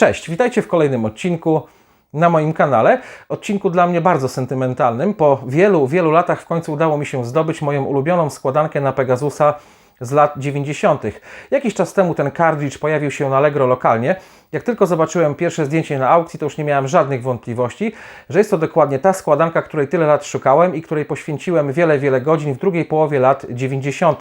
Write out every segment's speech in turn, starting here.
Cześć, witajcie w kolejnym odcinku na moim kanale. Odcinku dla mnie bardzo sentymentalnym. Po wielu, wielu latach w końcu udało mi się zdobyć moją ulubioną składankę na Pegasusa z lat 90. Jakiś czas temu ten cartridge pojawił się na Allegro lokalnie. Jak tylko zobaczyłem pierwsze zdjęcie na aukcji, to już nie miałem żadnych wątpliwości, że jest to dokładnie ta składanka, której tyle lat szukałem i której poświęciłem wiele, wiele godzin w drugiej połowie lat 90.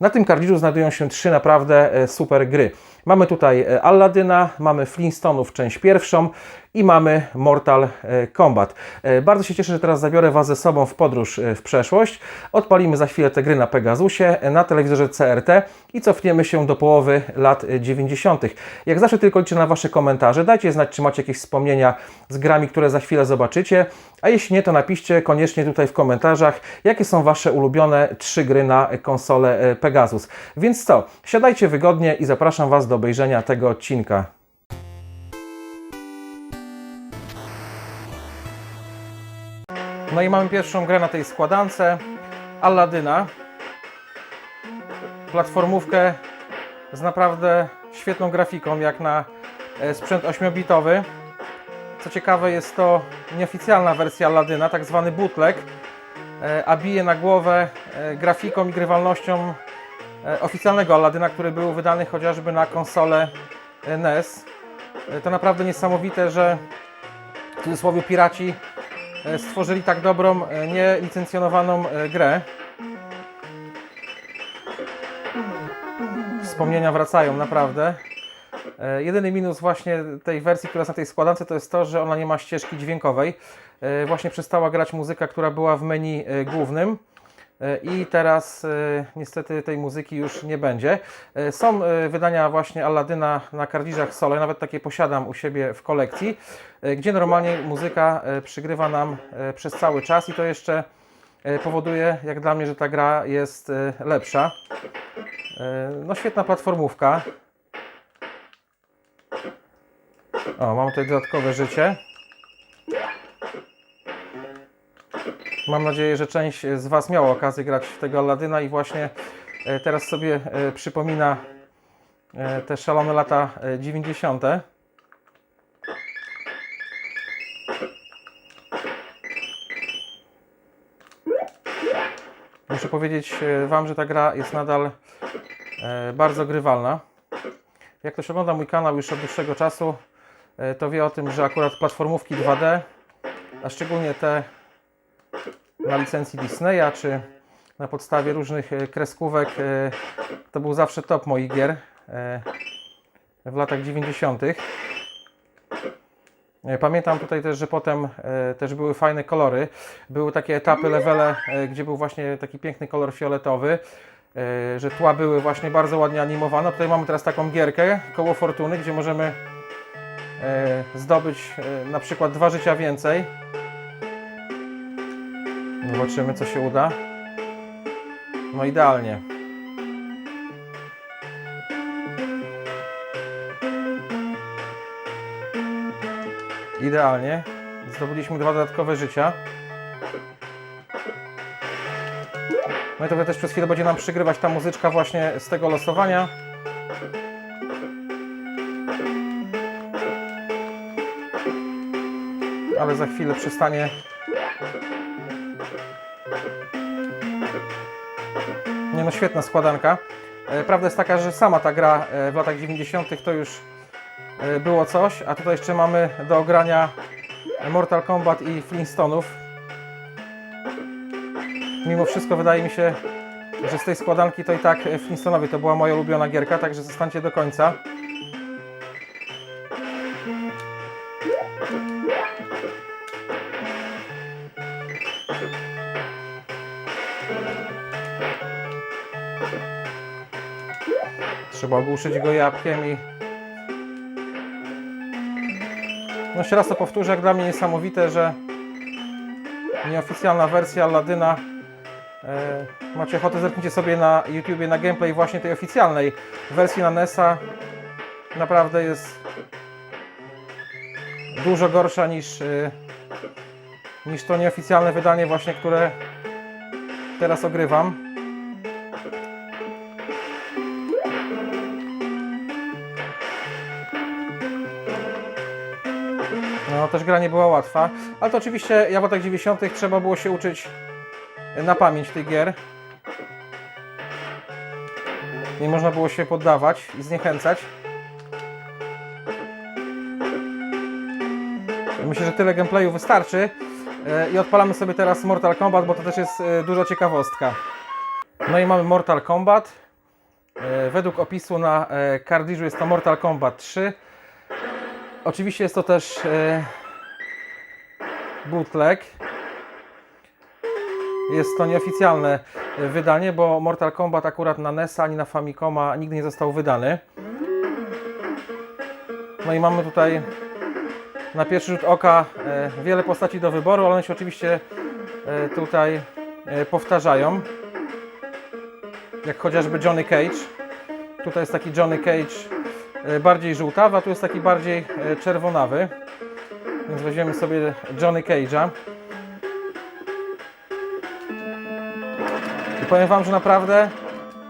Na tym kartridżu znajdują się trzy naprawdę e, super gry. Mamy tutaj e, Alladyna, mamy Flintstonów część pierwszą i mamy Mortal e, Kombat. E, Bardzo się cieszę, że teraz zabiorę Was ze sobą w podróż w przeszłość. Odpalimy za chwilę te gry na Pegasusie, na telewizorze CRT i cofniemy się do połowy lat e, 90. Jak zawsze tylko liczę na Wasze komentarze. Dajcie znać, czy macie jakieś wspomnienia z grami, które za chwilę zobaczycie. A jeśli nie, to napiszcie koniecznie tutaj w komentarzach, jakie są Wasze ulubione trzy gry na konsolę Pegasus. Więc co, siadajcie wygodnie i zapraszam Was do obejrzenia tego odcinka. No i mamy pierwszą grę na tej składance, Alladyna. Platformówkę z naprawdę świetną grafiką, jak na e, sprzęt 8-bitowy. Co ciekawe, jest to nieoficjalna wersja Alladyna, tak zwany bootleg, e, a bije na głowę e, grafiką i grywalnością oficjalnego Alladyna, który był wydany chociażby na konsolę e, NES. E, To naprawdę niesamowite, że w cudzysłowie piraci e, stworzyli tak dobrą, e, nielicencjonowaną e, grę. Wspomnienia wracają naprawdę. E, Jedyny minus właśnie tej wersji, która jest na tej składance, to jest to, że ona nie ma ścieżki dźwiękowej. E, Właśnie przestała grać muzyka, która była w menu e, głównym. E, I teraz e, niestety tej muzyki już nie będzie. E, Są wydania właśnie Alladyna na kardiżach solo, nawet takie posiadam u siebie w kolekcji, gdzie normalnie muzyka przygrywa nam przez cały czas i to jeszcze powoduje, jak dla mnie, że ta gra jest lepsza. No świetna platformówka. O, mam tutaj dodatkowe życie. Mam nadzieję, że część z Was miała okazję grać w tego Aladyna i właśnie e, teraz sobie e, przypomina e, te szalone lata e, 90. Muszę powiedzieć Wam, że ta gra jest nadal bardzo grywalna. Jak ktoś ogląda mój kanał już od dłuższego czasu, to wie o tym, że akurat platformówki 2D, a szczególnie te na licencji Disneya, czy na podstawie różnych e, kreskówek, e, to był zawsze top moich gier e, w latach 90. E, Pamiętam tutaj też, że potem też były fajne kolory. Były takie etapy, levele, gdzie był właśnie taki piękny kolor fioletowy, że tła były właśnie bardzo ładnie animowane. Tutaj mamy teraz taką gierkę, koło fortuny, gdzie możemy zdobyć na przykład dwa życia więcej. Zobaczymy, co się uda. No idealnie. Idealnie. Zdobyliśmy dwa dodatkowe życia. No i to też przez chwilę będzie nam przygrywać ta muzyczka właśnie z tego losowania. Ale za chwilę przestanie no, świetna składanka. E, Prawda jest taka, że sama ta gra e, w latach 90. to już e, było coś, a tutaj jeszcze mamy do ogrania Mortal Kombat i Flintstonów. Mimo wszystko wydaje mi się, że z tej składanki to i tak Flintstonowie to była moja ulubiona gierka, także zostańcie do końca. Ogłuszyć go jabłkiem i... No jeszcze raz to powtórzę, jak dla mnie niesamowite, że nieoficjalna wersja Aladyna e, macie ochotę, zerknijcie sobie na YouTubie na gameplay właśnie tej oficjalnej wersji na NES-a naprawdę jest dużo gorsza niż, e, niż to nieoficjalne wydanie właśnie, które teraz ogrywam. Też gra nie była łatwa, ale to oczywiście ja w latach 90. trzeba było się uczyć na pamięć tych gier. Nie można było się poddawać i zniechęcać. Myślę, że tyle gameplayu wystarczy. E, I odpalamy sobie teraz Mortal Kombat, bo to też jest e, duża ciekawostka. No i mamy Mortal Kombat. E, Według opisu na kardiżu jest to Mortal Kombat 3. Oczywiście jest to też e, bootleg. Jest to nieoficjalne e, wydanie, bo Mortal Kombat akurat na NES ani na Famicoma nigdy nie został wydany. No i mamy tutaj na pierwszy rzut oka e, wiele postaci do wyboru, ale one się oczywiście tutaj powtarzają. Jak chociażby Johnny Cage. Tutaj jest taki Johnny Cage bardziej żółtawy, a tu jest taki bardziej e, czerwonawy. Więc weźmiemy sobie Johnny Cage'a. I powiem Wam, że naprawdę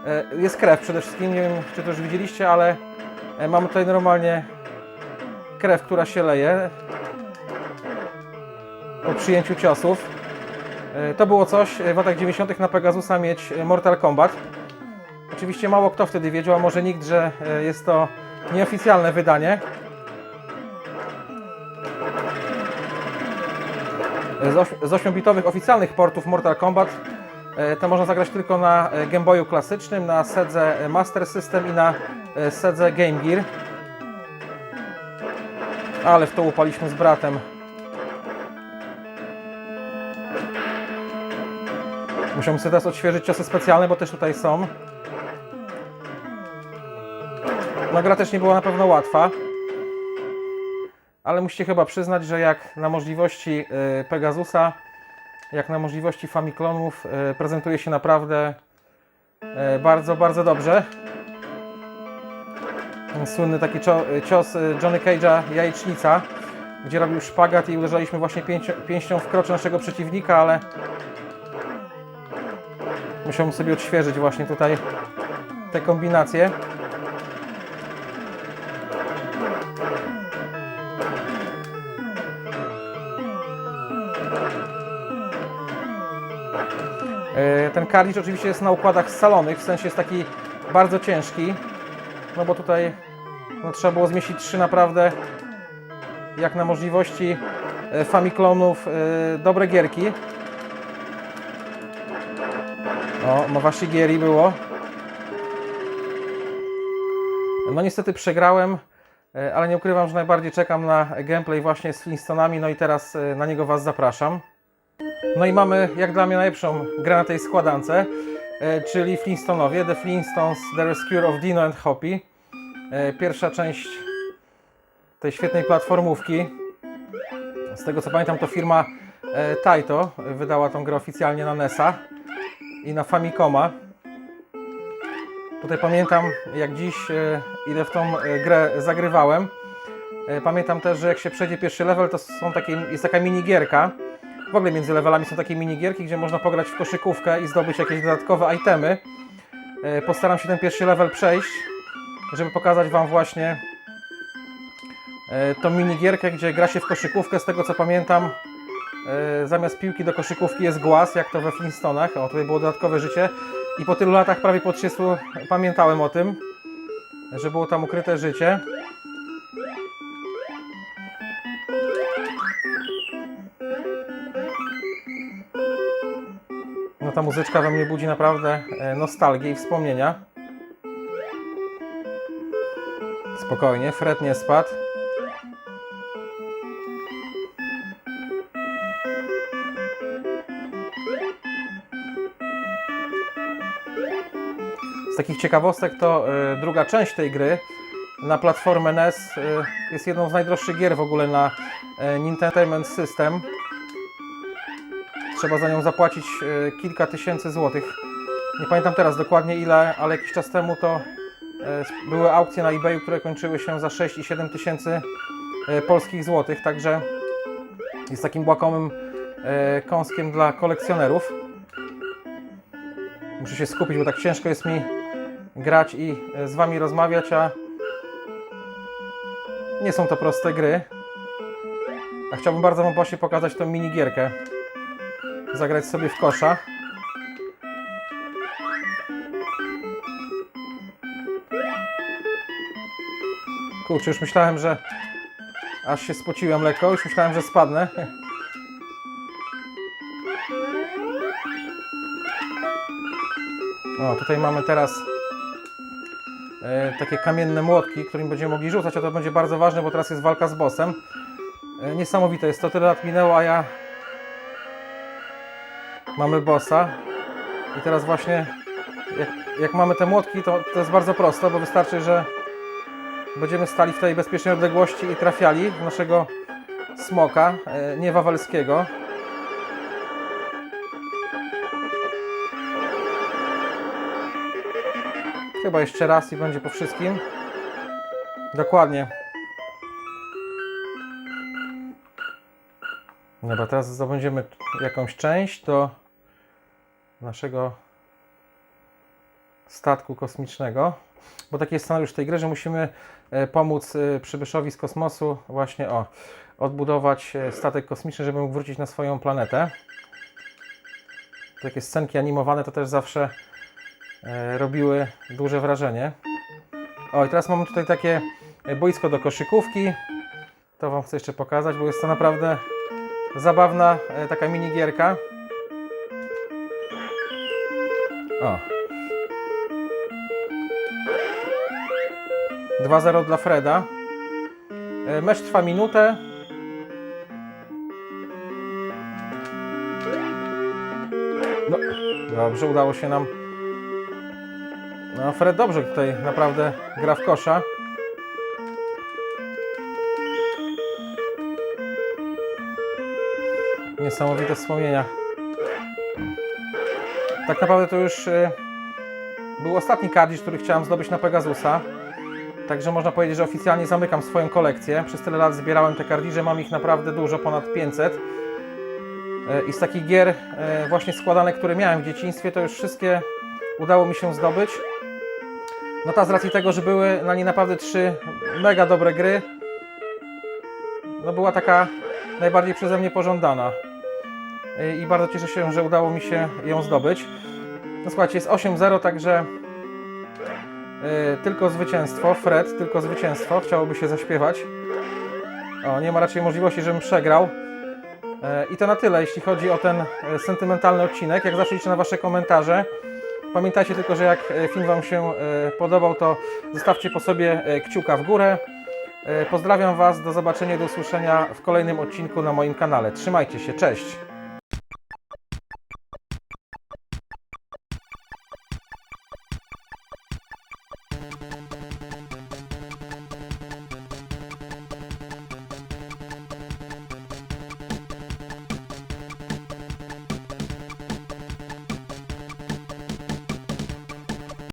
e, jest krew przede wszystkim. Nie wiem, czy to już widzieliście, ale e, mamy tutaj normalnie krew, która się leje po przyjęciu ciosów. E, To było coś e, w latach 90. na Pegasusa mieć e, Mortal Kombat. Oczywiście mało kto wtedy wiedział, a może nikt, że e, jest to nieoficjalne wydanie. Z, oś- z 8-bitowych oficjalnych portów Mortal Kombat e, to można zagrać tylko na e, Game Boyu klasycznym, na Sedze Master System i na e, Sedze Game Gear. Ale w to upaliśmy z bratem. Musiałem sobie teraz odświeżyć ciosy specjalne, bo też tutaj są. No gra też nie była na pewno łatwa. Ale musicie chyba przyznać, że jak na możliwości y, Pegasusa, jak na możliwości Famiclonów y, prezentuje się naprawdę y, bardzo, bardzo dobrze. Słynny taki cio- cios Johnny Cage'a jajecznica, gdzie robił szpagat i uderzaliśmy właśnie pięścią w krocz naszego przeciwnika, ale musiałem sobie odświeżyć właśnie tutaj te kombinacje. Ten karnicz oczywiście jest na układach scalonych, w sensie jest taki bardzo ciężki, no bo tutaj no, trzeba było zmieścić trzy naprawdę, jak na możliwości e, Famiclonów, e, dobre gierki. O, mowa Shigieri było. No niestety przegrałem, e, ale nie ukrywam, że najbardziej czekam na gameplay właśnie z Flintstonami, no i teraz e, na niego Was zapraszam. No i mamy, jak dla mnie, najlepszą grę na tej składance, e, czyli Flintstonowie, The Flintstones, The Rescue of Dino and Hoppy. E, Pierwsza część tej świetnej platformówki. Z tego co pamiętam, to firma e, Taito wydała tą grę oficjalnie na NES-a i na Famicoma. Tutaj pamiętam, jak dziś, e, ile w tą e, grę zagrywałem. E, Pamiętam też, że jak się przejdzie pierwszy level, to są takie, jest taka minigierka. W ogóle między levelami są takie minigierki, gdzie można pograć w koszykówkę i zdobyć jakieś dodatkowe itemy. E, Postaram się ten pierwszy level przejść, żeby pokazać Wam właśnie e, tą minigierkę, gdzie gra się w koszykówkę. Z tego co pamiętam, e, zamiast piłki do koszykówki jest głaz, jak to we Flintstonach. O, tutaj było dodatkowe życie. I po tylu latach, prawie po 30, pamiętałem o tym, że było tam ukryte życie. Ta muzyczka we mnie budzi naprawdę e, nostalgię i wspomnienia. Spokojnie, Fred nie spadł. Z takich ciekawostek to e, druga część tej gry na platformę NES e, jest jedną z najdroższych gier w ogóle na e, Nintendo System. Trzeba za nią zapłacić e, kilka tysięcy złotych. Nie pamiętam teraz dokładnie ile, ale jakiś czas temu to e, były aukcje na eBayu, które kończyły się za 6 i 7 tysięcy e, polskich złotych, także jest takim łakomym kąskiem dla kolekcjonerów. Muszę się skupić, bo tak ciężko jest mi grać i z Wami rozmawiać, a nie są to proste gry. A chciałbym bardzo Wam właśnie pokazać tą minigierkę. Zagrać sobie w kosza. Kurczę, już myślałem, że aż się spociłem lekko, już myślałem, że spadnę. O, tutaj mamy teraz e, takie kamienne młotki, którymi będziemy mogli rzucać, a to będzie bardzo ważne, bo teraz jest walka z bossem. E, niesamowite jest to, tyle lat minęło, a ja mamy bossa i teraz właśnie jak, jak mamy te młotki, to, to jest bardzo prosto, bo wystarczy, że będziemy stali w tej bezpiecznej odległości i trafiali w naszego smoka, e, nie wawelskiego. Chyba jeszcze raz i będzie po wszystkim. Dokładnie. Dobra, teraz zdobędziemy jakąś część do naszego statku kosmicznego. Bo taki jest scenariusz tej gry, że musimy e, pomóc e, przybyszowi z kosmosu właśnie o odbudować e, statek kosmiczny, żeby mógł wrócić na swoją planetę. Takie scenki animowane to też zawsze robiły duże wrażenie. O, i teraz mamy tutaj takie boisko do koszykówki. To Wam chcę jeszcze pokazać, bo jest to naprawdę zabawna taka minigierka. O. 2-0 dla Freda. E, Mecz trwa minutę. No, dobrze, udało się nam. No, Fred dobrze tutaj naprawdę gra w kosza. Niesamowite wspomnienia. Tak naprawdę to już y, był ostatni kardzisz, który chciałem zdobyć na Pegasusa. Także można powiedzieć, że oficjalnie zamykam swoją kolekcję. Przez tyle lat zbierałem te kardziże, mam ich naprawdę dużo, ponad 500. E, I z takich gier e, właśnie składanek, które miałem w dzieciństwie, to już wszystkie udało mi się zdobyć. No ta z racji tego, że były na nie naprawdę trzy mega dobre gry, no była taka najbardziej przeze mnie pożądana. I bardzo cieszę się, że udało mi się ją zdobyć. No słuchajcie, jest 8-0, także e, tylko zwycięstwo. Fred, tylko zwycięstwo. Chciałoby się zaśpiewać. O, nie ma raczej możliwości, żebym przegrał. E, I to na tyle, jeśli chodzi o ten e, sentymentalny odcinek. Jak zawsze liczę na Wasze komentarze. Pamiętajcie tylko, że jak film Wam się podobał, to zostawcie po sobie kciuka w górę. Pozdrawiam Was, do zobaczenia, do usłyszenia w kolejnym odcinku na moim kanale. Trzymajcie się, cześć!